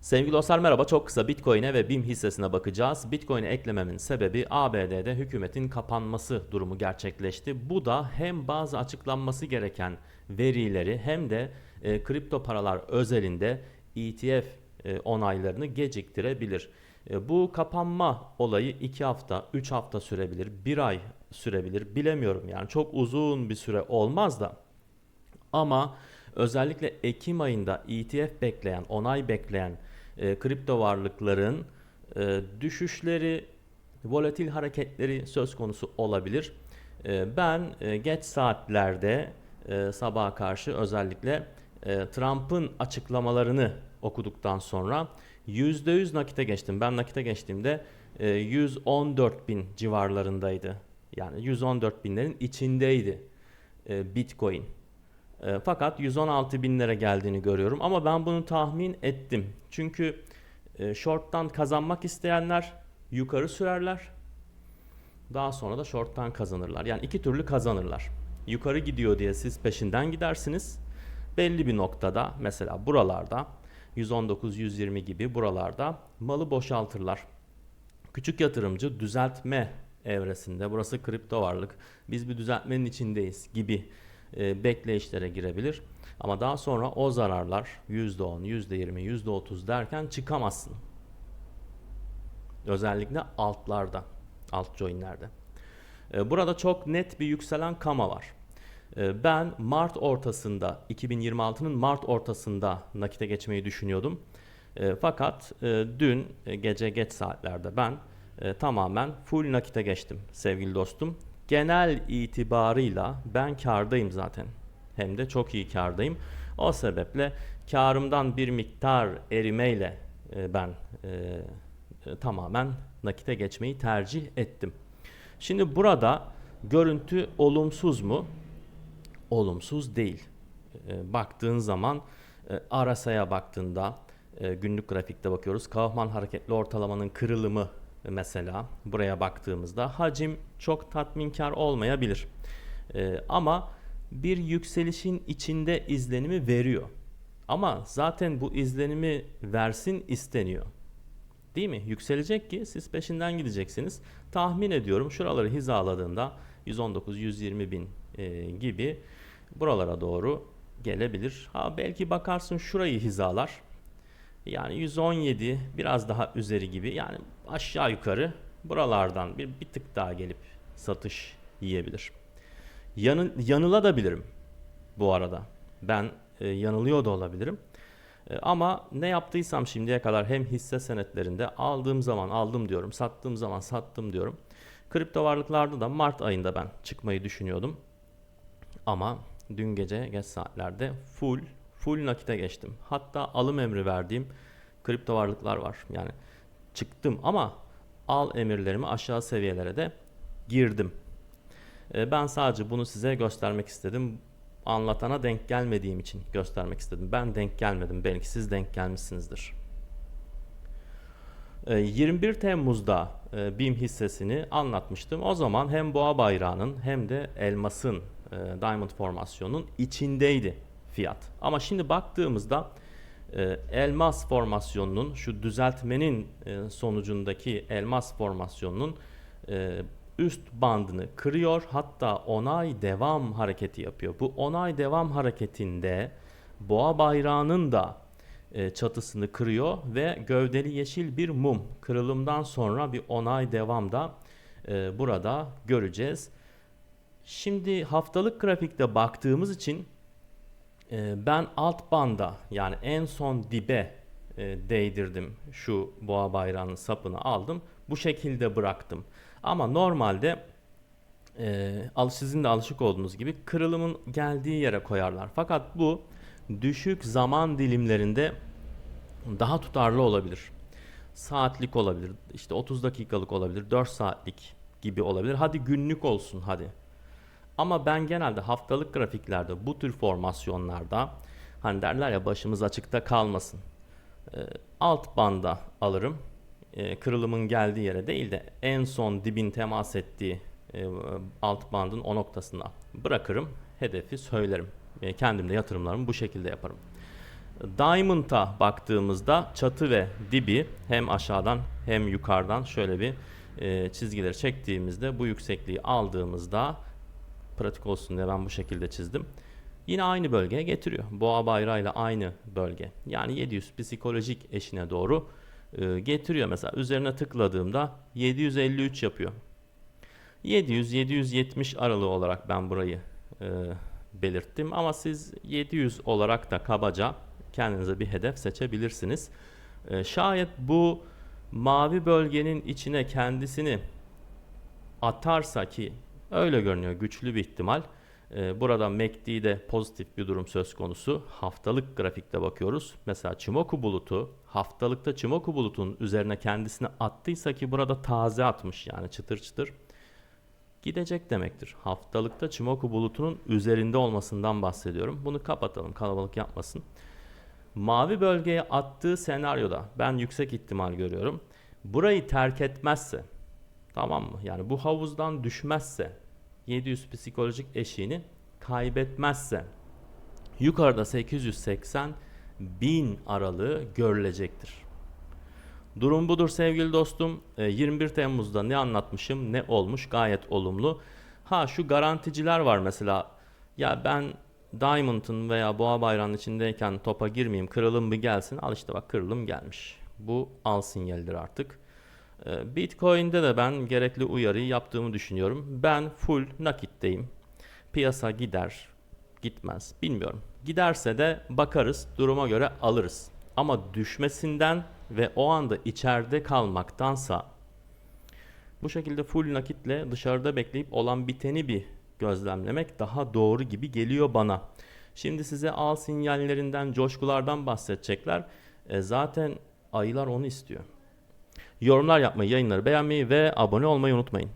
Sevgili dostlar merhaba. Çok kısa Bitcoin'e ve BİM hissesine bakacağız. Bitcoin'e eklememin sebebi ABD'de hükümetin kapanması durumu gerçekleşti. Bu da hem bazı açıklanması gereken verileri hem de e, kripto paralar özelinde ETF e, onaylarını geciktirebilir. E, bu kapanma olayı 2 hafta, 3 hafta sürebilir, 1 ay sürebilir bilemiyorum yani çok uzun bir süre olmaz da ama özellikle Ekim ayında ETF bekleyen, onay bekleyen e, kripto varlıkların e, düşüşleri, volatil hareketleri söz konusu olabilir. E, ben e, geç saatlerde e, sabaha karşı özellikle e, Trump'ın açıklamalarını okuduktan sonra %100 nakite geçtim. Ben nakite geçtiğimde e, 114 bin civarlarındaydı. Yani 114 binlerin içindeydi e, Bitcoin. E, fakat 116 binlere geldiğini görüyorum ama ben bunu tahmin ettim. Çünkü e, short'tan kazanmak isteyenler yukarı sürerler. Daha sonra da short'tan kazanırlar. Yani iki türlü kazanırlar. Yukarı gidiyor diye siz peşinden gidersiniz. Belli bir noktada mesela buralarda 119-120 gibi buralarda malı boşaltırlar. Küçük yatırımcı düzeltme evresinde burası kripto varlık biz bir düzeltmenin içindeyiz gibi e, bekleyişlere girebilir. Ama daha sonra o zararlar %10, %20, %30 derken çıkamazsın. Özellikle altlarda, alt joinlerde. E, burada çok net bir yükselen kama var. E, ben Mart ortasında, 2026'nın Mart ortasında nakite geçmeyi düşünüyordum. E, fakat e, dün e, gece geç saatlerde ben e, tamamen full nakite geçtim sevgili dostum. Genel itibarıyla ben kardayım zaten. Hem de çok iyi kardayım. O sebeple karımdan bir miktar erimeyle e, ben e, e, tamamen nakite geçmeyi tercih ettim. Şimdi burada görüntü olumsuz mu? Olumsuz değil. E, baktığın zaman e, RSI'ye baktığında e, günlük grafikte bakıyoruz. Kaufman hareketli ortalamanın kırılımı mesela buraya baktığımızda hacim çok tatminkar olmayabilir. Ee, ama bir yükselişin içinde izlenimi veriyor. Ama zaten bu izlenimi versin isteniyor. Değil mi? Yükselecek ki siz peşinden gideceksiniz. Tahmin ediyorum şuraları hizaladığında 119-120 bin e, gibi buralara doğru gelebilir. Ha belki bakarsın şurayı hizalar. Yani 117 biraz daha üzeri gibi yani aşağı yukarı buralardan bir, bir tık daha gelip satış yiyebilir. Yanı, yanılabilirim bu arada. Ben e, yanılıyor da olabilirim. E, ama ne yaptıysam şimdiye kadar hem hisse senetlerinde aldığım zaman aldım diyorum, sattığım zaman sattım diyorum. Kripto varlıklarda da Mart ayında ben çıkmayı düşünüyordum. Ama dün gece geç saatlerde full full nakite geçtim. Hatta alım emri verdiğim kripto varlıklar var. Yani çıktım ama al emirlerimi aşağı seviyelere de girdim. E, ben sadece bunu size göstermek istedim. Anlatana denk gelmediğim için göstermek istedim. Ben denk gelmedim. Belki siz denk gelmişsinizdir. E, 21 Temmuz'da e, BİM hissesini anlatmıştım. O zaman hem boğa bayrağının hem de elmasın e, diamond formasyonunun içindeydi fiyat. Ama şimdi baktığımızda e, elmas formasyonunun şu düzeltmenin e, sonucundaki elmas formasyonunun e, üst bandını kırıyor hatta onay devam hareketi yapıyor. Bu onay devam hareketinde boğa bayrağının da çatısını kırıyor ve gövdeli yeşil bir mum kırılımdan sonra bir onay devam da burada göreceğiz. Şimdi haftalık grafikte baktığımız için ben alt banda yani en son dibe e, değdirdim şu boğa bayrağının sapını aldım. Bu şekilde bıraktım. Ama normalde e, sizin de alışık olduğunuz gibi kırılımın geldiği yere koyarlar. Fakat bu düşük zaman dilimlerinde daha tutarlı olabilir. Saatlik olabilir, işte 30 dakikalık olabilir, 4 saatlik gibi olabilir. Hadi günlük olsun hadi. Ama ben genelde haftalık grafiklerde bu tür formasyonlarda hani derler ya başımız açıkta kalmasın. E, alt banda alırım. E, kırılımın geldiği yere değil de en son dibin temas ettiği e, alt bandın o noktasına bırakırım. Hedefi söylerim. E, kendim de yatırımlarımı bu şekilde yaparım. Diamond'a baktığımızda çatı ve dibi hem aşağıdan hem yukarıdan şöyle bir e, çizgileri çektiğimizde bu yüksekliği aldığımızda pratik olsun diye ben bu şekilde çizdim. Yine aynı bölgeye getiriyor. Boğa bayrağıyla aynı bölge. Yani 700 psikolojik eşine doğru e, getiriyor. Mesela üzerine tıkladığımda 753 yapıyor. 700-770 aralığı olarak ben burayı e, belirttim ama siz 700 olarak da kabaca kendinize bir hedef seçebilirsiniz. E, şayet bu mavi bölgenin içine kendisini atarsa ki öyle görünüyor güçlü bir ihtimal. E, burada MACD'de pozitif bir durum söz konusu. Haftalık grafikte bakıyoruz. Mesela Chimoku bulutu haftalıkta Chimoku bulutunun üzerine kendisini attıysa ki burada taze atmış yani çıtır çıtır gidecek demektir. Haftalıkta Chimoku bulutunun üzerinde olmasından bahsediyorum. Bunu kapatalım kalabalık yapmasın. Mavi bölgeye attığı senaryoda ben yüksek ihtimal görüyorum. Burayı terk etmezse tamam mı? Yani bu havuzdan düşmezse 700 psikolojik eşiğini kaybetmezse yukarıda 880 bin aralığı görülecektir. Durum budur sevgili dostum. E, 21 Temmuz'da ne anlatmışım ne olmuş gayet olumlu. Ha şu garanticiler var mesela. Ya ben Diamond'ın veya Boğa Bayrağı'nın içindeyken topa girmeyeyim kırılım bir gelsin. Al işte bak kırılım gelmiş. Bu al sinyalidir artık. E, Bitcoin'de de ben gerekli uyarıyı yaptığımı düşünüyorum. Ben full nakitteyim. Piyasa gider, gitmez bilmiyorum. Giderse de bakarız, duruma göre alırız. Ama düşmesinden ve o anda içeride kalmaktansa bu şekilde full nakitle dışarıda bekleyip olan biteni bir gözlemlemek daha doğru gibi geliyor bana. Şimdi size al sinyallerinden, coşkulardan bahsedecekler. E, zaten ayılar onu istiyor. Yorumlar yapmayı, yayınları beğenmeyi ve abone olmayı unutmayın.